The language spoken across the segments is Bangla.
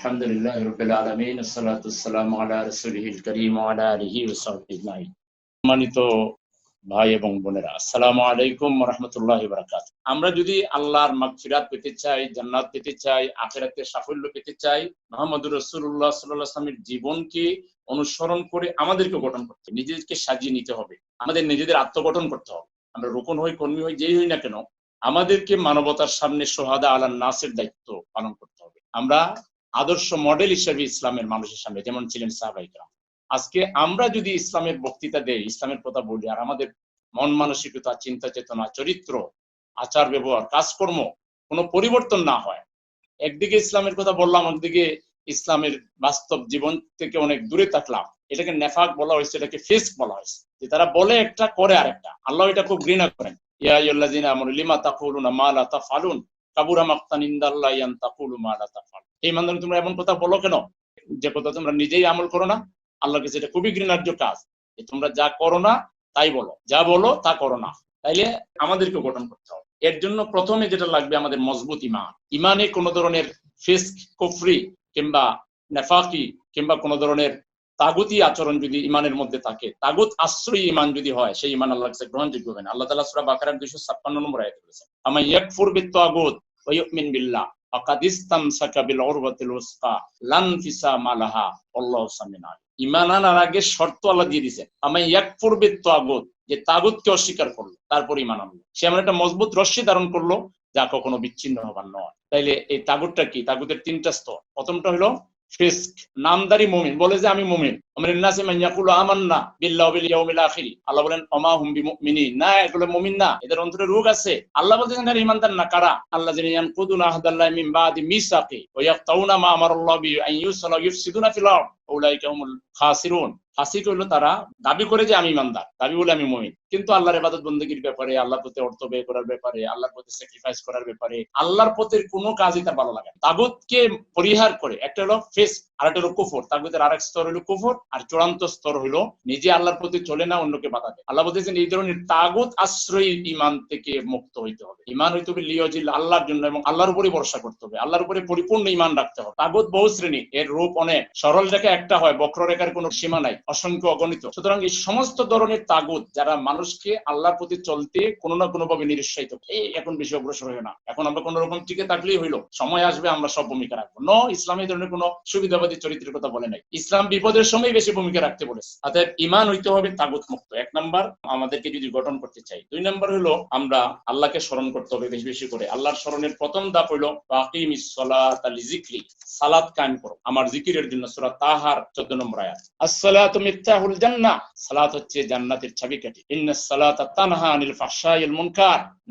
الحمد لله رب العالمين الصلاة والسلام على رسوله الكريم وعلى آله وصحبه أجمعين সম্মানিত ভাই এবং বোনেরা আসসালামু আলাইকুম রহমতুল্লাহ বারাকাত আমরা যদি আল্লাহর মাগফিরাত পেতে চাই জান্নাত পেতে চাই আখেরাতে সাফল্য পেতে চাই মোহাম্মদ রসুল্লাহ সাল্লাহ আসলামের জীবনকে অনুসরণ করে আমাদেরকে গঠন করতে হবে, নিজেদেরকে সাজিয়ে নিতে হবে আমাদের নিজেদের আত্মগঠন করতে হবে আমরা রোপণ হই কর্মী হই যেই হই না কেন আমাদেরকে মানবতার সামনে সোহাদা আলার নাসের দায়িত্ব পালন করতে হবে আমরা আদর্শ মডেল হিসেবে ইসলামের মানুষের সামনে, যেমন ছিলেন সাহাবাইকরা আজকে আমরা যদি ইসলামের বক্তৃতা দেই, ইসলামের কথা বলি, আর আমাদের মন মানসিকতা, চিন্তা চেতনা, চরিত্র, আচার ব্যবহার, কাজকর্ম কোনো পরিবর্তন না হয়। একদিকে ইসলামের কথা বললাম একদিকে ইসলামের বাস্তব জীবন থেকে অনেক দূরে থাকলাম। এটাকে নেফাক বলা হয়েছে, এটাকে ফেস বলা হয়েছে। যে তারা বলে একটা, করে আরেকটা। আল্লাহ এটা খুব ঘৃণা করেন। ইয়া আমানু, লিমা তাকুলুনা মা লা তাফআলুন? কাবুরা মাক্তান ইনদাল্লাহি আন তাকুলু মা লা তাফআল এই মানদণ্ড তোমরা এমন কথা বলো কেন? যে কথা তোমরা নিজেই আমল করো না। আল্লাহর কাছে এটা খুবই ঘৃণার্য কাজ। তোমরা যা করো না, তাই বলো। যা বলো, তা করো না। তাইলে আমাদেরকে গঠন করতে হবে। এর জন্য প্রথমে যেটা লাগবে আমাদের মজবুত ইমান। ইমানে কোনো ধরনের ফিস্ক, কুফরি কিংবা নেফাকি কিংবা কোনো ধরনের তাগুতি আচরণ যদি ইমানের মধ্যে থাকে, তাগুত আশ্রয়ী ইমান যদি হয়, সেই ইমান আল্লাহ কাছে গ্রহণযোগ্য হবে না। আল্লাহ তাআলা সূরা বাকারার 256 নম্বর আয়াতে বলেছেন আমা ইয়াকফুর বিত-তাগুত ওয়া বিল্লাহ। ইমান আনার আগে শর্ত আল্লাহ দিয়ে দিয়েছেন আমি এক পূর্বে তাগুত, যে তাগুতকে অস্বীকার করল, তারপর ইমান আনলো। সে আমার একটা মজবুত রশ্মি ধারণ করল, যা কখনো বিচ্ছিন্ন হবার নয়। তাইলে এই তাগুতটা কি? তাগুতের তিনটা স্তর। প্রথমটা হলো ফিস্ক, নামদারি মুমিন, বলে যে আমি মুমিন। আমির নাসি মান ইয়াকুলু আমান্না বিল্লাহ বিল ইয়াউমিল আখির। আল্লাহ বলেন, ওমা হুম বিমুমিনিন। না, এগুলো মুমিন না, এদের অন্তরে রোগ আছে। আল্লাহ বলতেছেন এরা ঈমানদার না, কারা? আল্লাহ যিনি ইয়ানকুদুনা আহদাল্লাহ মিন বাদি মিসাকি ওয়া ইয়াকতাউনা মা আমারাল্লাহু বি আন ইউফসিদুনা ফিল আরদ। উলাইকা হুমুল খাসিরুন। ফাসিক হইল তারা, দাবি করে যে আমি ইমানদার, দাবি বলে আমি মহিন কিন্তু আল্লাহর এবাদত বন্দেগীর ব্যাপারে, আল্লাহর প্রতি অর্থ ব্যয় করার ব্যাপারে, আল্লাহর প্রতি স্যাক্রিফাইস করার ব্যাপারে, আল্লাহর প্রতি কোনো কাজই তার ভালো লাগে। তাগুতকে পরিহার করে, একটা হলো ফেস আর একটা হলো কুফর তাগুতের আরেক স্তর হলো কুফর, আর চূড়ান্ত স্তর হলো নিজে আল্লাহর প্রতি চলে না, অন্যকে বাধা দেয়। আল্লাহ বলতেছেন এই ধরনের তাগুত আশ্রয়ী ইমান থেকে মুক্ত হইতে হবে। ইমান হইতে হবে লিওজিল আল্লাহর জন্য এবং আল্লাহর উপরে ভরসা করতে হবে। আল্লাহর উপরে পরিপূর্ণ ইমান রাখতে হবে। তাগুত বহু শ্রেণি, এর রূপ অনেক। সরল রেখা একটা হয় বক্ররেখার কোনো সীমা নাই, অসংখ্য অগণিত। সুতরাং এই সমস্ত ধরনের তাগুত যারা মানুষকে আল্লাহর প্রতি চলতে কোনো না কোনো ভাবে নিরুৎসাহিত। এই এখন বেশি অগ্রসর হয় না। এখন আমরা কোন রকম টিকে থাকলেই হইল। সময় আসবে, আমরা সব ভূমিকা রাখব। ন, ইসলাম এই ধরনের কোনো সুবিধাবাদী চরিত্রের কথা বলে নাই। ইসলাম বিপদের সময় বেশি ভূমিকা রাখতে বলেছে। অর্থাৎ ইমান হইতে হবে তাগুত মুক্ত এক নাম্বার, আমাদেরকে যদি গঠন করতে চাই। দুই নাম্বার হলো, আমরা আল্লাহকে স্মরণ করতে হবে বেশি বেশি করে। আল্লাহর স্মরণের প্রথম ধাপ কায়েম করো। আমার জিকিরের জন্য তাহার 14 নম্বর আয়াত। সালাত হচ্ছে জান্নাতের চাবিকাঠি। ইন্নাস তানহা আনিল মুনকার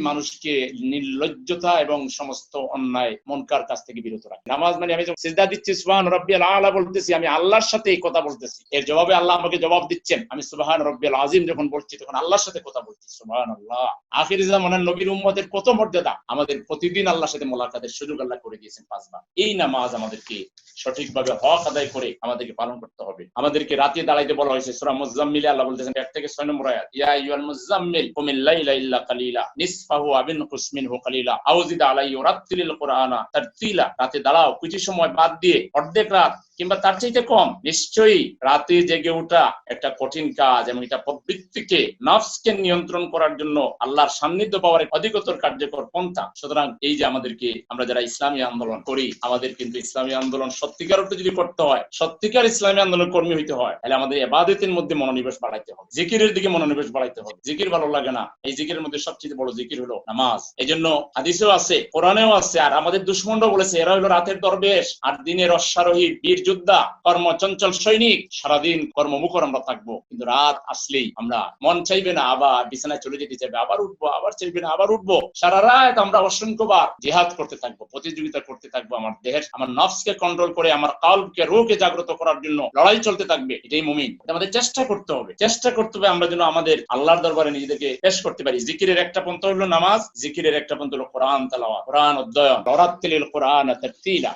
মানুষকে নির্লজ্জতা এবং সমস্ত অন্যায়, মনকার কাছ থেকে বিরত রাখে। নামাজ মানে আমি যখন সিজদা দিচ্ছি সুবহান রাব্বিয়াল আলা বলতেছি, আমি আল্লাহর সাথে এই কথা বলতেছি। এর জবাবে আল্লাহ আমাকে জবাব দিচ্ছেন। আমি সুবহান রাব্বিয়াল আজিম যখন বলছি, তখন আল্লাহর সাথে কথা বলছি। সুবহানাল্লাহ। আখির জামানের নবীর উম্মতের কত মর্যাদা, আমাদের প্রতিদিন আল্লাহর সাথে মোলাকাতের সুযোগ আল্লাহ করে দিয়েছেন পাঁচবার। এই নামাজ আমাদেরকে সঠিকভাবে হক আদায় করে আমাদেরকে পালন করতে হবে। আমাদেরকে রাতে দাঁড়াইতে বলা হয়েছে, সূরা মুজাম্মিলে আল্লাহ বলতেছেন, এক থেকে ছয় নম্বর আয়াত, ইয়া আইয়ুহাল মুজাম্মিল কুমিল লাইলা ইল্লা কালিলা, নিসফাহু আবিন কুসমিনহু কালিলা, আও জিদ আলাইহি ওয়ারাত্তিলিল কুরআনা, তারতিলা, রাতে দাঁড়াও, কিছু সময় বাদ দিয়ে অর্ধেক রাত কিংবা তার চাইতে কম, নিশ্চয়ই রাতে জেগে ওঠা একটা কঠিন কাজ এবং এটা প্রবৃত্তিকে, নফসকে নিয়ন্ত্রণ করার জন্য আল্লাহর সান্নিধ্য পাওয়ার অধিকতর কার্যকর পন্থা। সুতরাং এই যে আমাদেরকে আমরা যারা ইসলামী আন্দোলন করি, আমাদের কিন্তু ইসলামী আন্দোলন সত্যিকার অর্থে যদি করতে হয়, সত্যিকার ইসলামী আন্দোলন কর্মী হইতে হয়, তাহলে আমাদের এবাদতের মধ্যে মনোনিবেশ বাড়াইতে হবে। জিকিরের দিকে মনোনিবেশ বাড়াইতে হবে। জিকির ভালো লাগে না। এই জিকিরের মধ্যে সবচেয়ে বড় জিকির হলো নামাজ। এই জন্য হাদিসেও আছে, কোরআনেও আছে, আর আমাদের দুশ্মনরাও বলেছে, এরা হলো রাতের দরবেশ, আর দিনের অশ্বারোহী বীর যোদ্ধা কর্ম চঞ্চল সৈনিক, সারাদিন কর্মমুখর আমরা থাকব। কিন্তু রাত আসলেই আমরা মন চাইবে না, আবার বিছানায় চলে যেতে চাইবে, আবার উঠবো, আবার চাইবে না, আবার উঠবো। সারা রাত আমরা অসংখ্যবার জিহাদ করতে থাকব, প্রতিযোগিতা করতে থাকব, আমার দেহের, আমার নফসকে কন্ট্রোল করে, আমার কালকে রোগে জাগ্রত করার জন্য লড়াই চলতে থাকবে, এটাই মুমিন। আমাদের চেষ্টা করতে হবে, চেষ্টা করতে হবে আমরা যেন আমাদের আল্লাহর দরবারে নিজেদেরকে পেশ করতে পারি। জিকিরের একটা পন্থ হলো নামাজ, জিকিরের একটা পন্থ হলো কোরআন তালাওয়া কোরআন অধ্যয়ন লরাত্তিলিল কোরআন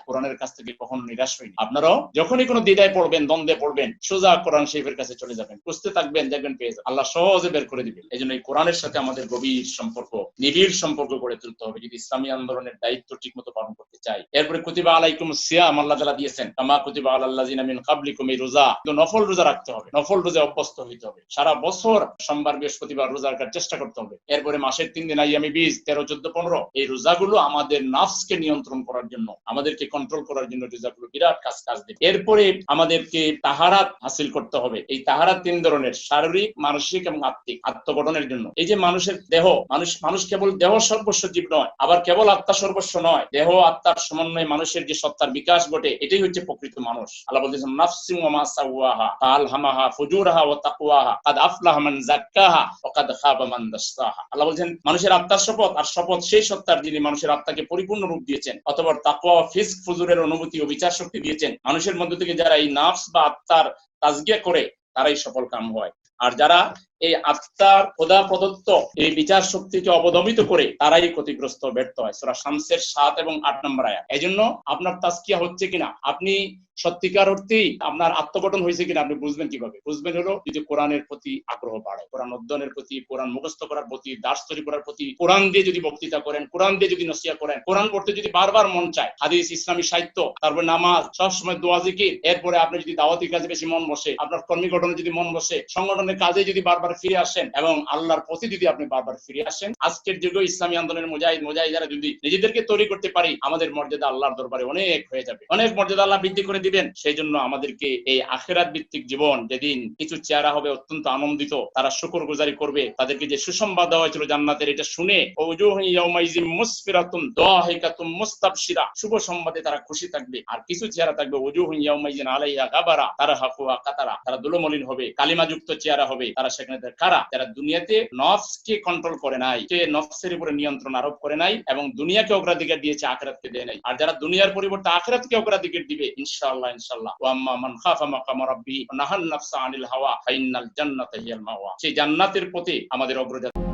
কোরআনের কাছ থেকে কখনো নিরাশ হয়নি আপনারাও যখনই কোনো দ্বিধায় পড়বেন, দ্বন্দ্বে পড়বেন, সোজা কোরআন শরীফের কাছে চলে যাবেন বুঝতে থাকবেন, দেখবেন পেয়ে আল্লাহ সহজে বের করে দিবেন। এই জন্য এই কোরআনের সাথে আমাদের গভীর সম্পর্ক, নিবিড় সম্পর্ক গড়ে তুলতে হবে। যদি ইসলামী আন্দোলনের দায়িত্ব ঠিক মতো পালন করতে চাই এরপরে কুতিবা আলাইকুম সিয়াম, আল্লাহ তালা দিয়েছেন, কামা কুতিবা আল্লাহ মিন কাবলিকুম, এই রোজা। কিন্তু নফল রোজা রাখতে হবে, নফল রোজা অভ্যস্ত হইতে হবে। সারা বছর সোমবার, বৃহস্পতিবার রোজা রাখার চেষ্টা করতে হবে। এরপরে মাসের তিন দিন আইয়ামি বিশ তেরো, চোদ্দ, পনেরো, এই রোজাগুলো আমাদের নাফসকে নিয়ন্ত্রণ করার জন্য, আমাদেরকে কন্ট্রোল করার জন্য রোজাগুলো বিরাট কাজ কাজ দেবে এরপরে আমাদেরকে তাহারাত হাসিল করতে হবে। এই তাহারাত তিন ধরনের, শারীরিক, মানসিক এবং আত্মিক, আত্মগঠনের জন্য। এই যে মানুষের দেহ, মানুষ মানুষ কেবল দেহ সর্বস্ব জীব নয়, আবার কেবল আত্মা সর্বস্ব নয়। দেহ, আত্মার সমন্বয়ে মানুষের যে সত্তার বিকাশ ঘটে, এটাই হচ্ছে প্রকৃত মানুষ। আল্লাহ বলতেছেন সাওয়াহা ফালহামাহা ফুজুরহা কাদ কাদ আল্লাহ বলছেন, মানুষের আত্মার শপথ, আর শপথ সেই সত্তার যিনি মানুষের আত্মাকে পরিপূর্ণ রূপ দিয়েছেন অথবা তাকওয়া ও ফিস্ক, ফুজুরের অনুভূতি ও বিচার শক্তি দিয়েছেন মানুষের মধ্যে থেকে যারা এই নাফস বা আত্মার তাজগিয়া করে, তারাই সফল কাম হয়। আর যারা এই আত্মার খোদা প্রদত্ত এই বিচার শক্তিকে অবদমিত করে তারাই ক্ষতিগ্রস্ত ব্যর্থ হয়। সুরা শামসের সাত এবং আট নম্বর আয়া এই জন্য আপনার তাস্কিয়া হচ্ছে কিনা? আপনি সত্যিকার অর্থেই আপনার আত্মগঠন হয়েছে কিনা আপনি বুঝবেন কীভাবে? বুঝবেন হলো যদি কোরআনের প্রতি আগ্রহ বাড়ে কোরআন অধ্যয়নের প্রতি, কোরআন মুখস্থ করার প্রতি দাস তৈরি করার প্রতি, কোরআন দিয়ে যদি বক্তৃতা করেন, কোরআন দিয়ে যদি নসিয়া করেন, কোরআন পড়তে যদি বারবার মন চায়, হাদিস, ইসলামী সাহিত্য, তারপর নামাজ, সবসময় দোয়া, জিকির, এরপরে আপনি যদি দাওয়াতি কাজে বেশি মন বসে, আপনার কর্মী গঠনে যদি মন বসে, সংগঠনের কাজে যদি বারবার ফিরে আসেন এবং আল্লাহর প্রতি যদি আপনি বারবার ফিরে আসেন, আজকের যুগে ইসলামী আন্দোলনের মুজাহিদ মুজাহিদারা যদি নিজেদেরকে তৈরি করতে পারি, আমাদের মর্যাদা আল্লাহর দরবারে অনেক হয়ে যাবে। অনেক মর্যাদা আল্লাহ বৃদ্ধি করে দিবেন। সেই জন্য আমাদেরকে এই আখেরাত ভিত্তিক জীবন যেদিন কিছু চেহারা হবে অত্যন্ত আনন্দিত, তারা শুকর গুজারি করবে। তাদেরকে যে সুসংবাদ দেওয়া হয়েছিল জান্নাতের, এটা শুনে শুভ সংবাদে তারা খুশি থাকবে। আর কিছু চেহারা থাকবে তারা হাকুয়া কাতারা, তারা দুলমলিন হবে, কালিমাযুক্ত চেহারা হবে, তারা সেখানে কারা? যারা দুনিয়াতে নফসকে কন্ট্রোল করে নাই যে নফসের উপরে নিয়ন্ত্রণ আরোপ করে নাই এবং দুনিয়াকে অগ্রাধিকার দিয়েছে, আখরাতকে দেয় নাই। আর যারা দুনিয়ার পরিবর্তে আখরাতকে অগ্রাধিকার দিবে, ইনশাআল্লাহ ইনশাআল্লাহ। ওয়াম্মা মান খাফা মাকাম রাব্বি ওয়া নাহান নাফসা আনিল হাওয়া ফাইনাল জান্নাতা হিয়াল মাওয়া। সেই জান্নাতের পথে আমাদের অগ্রযাত্রা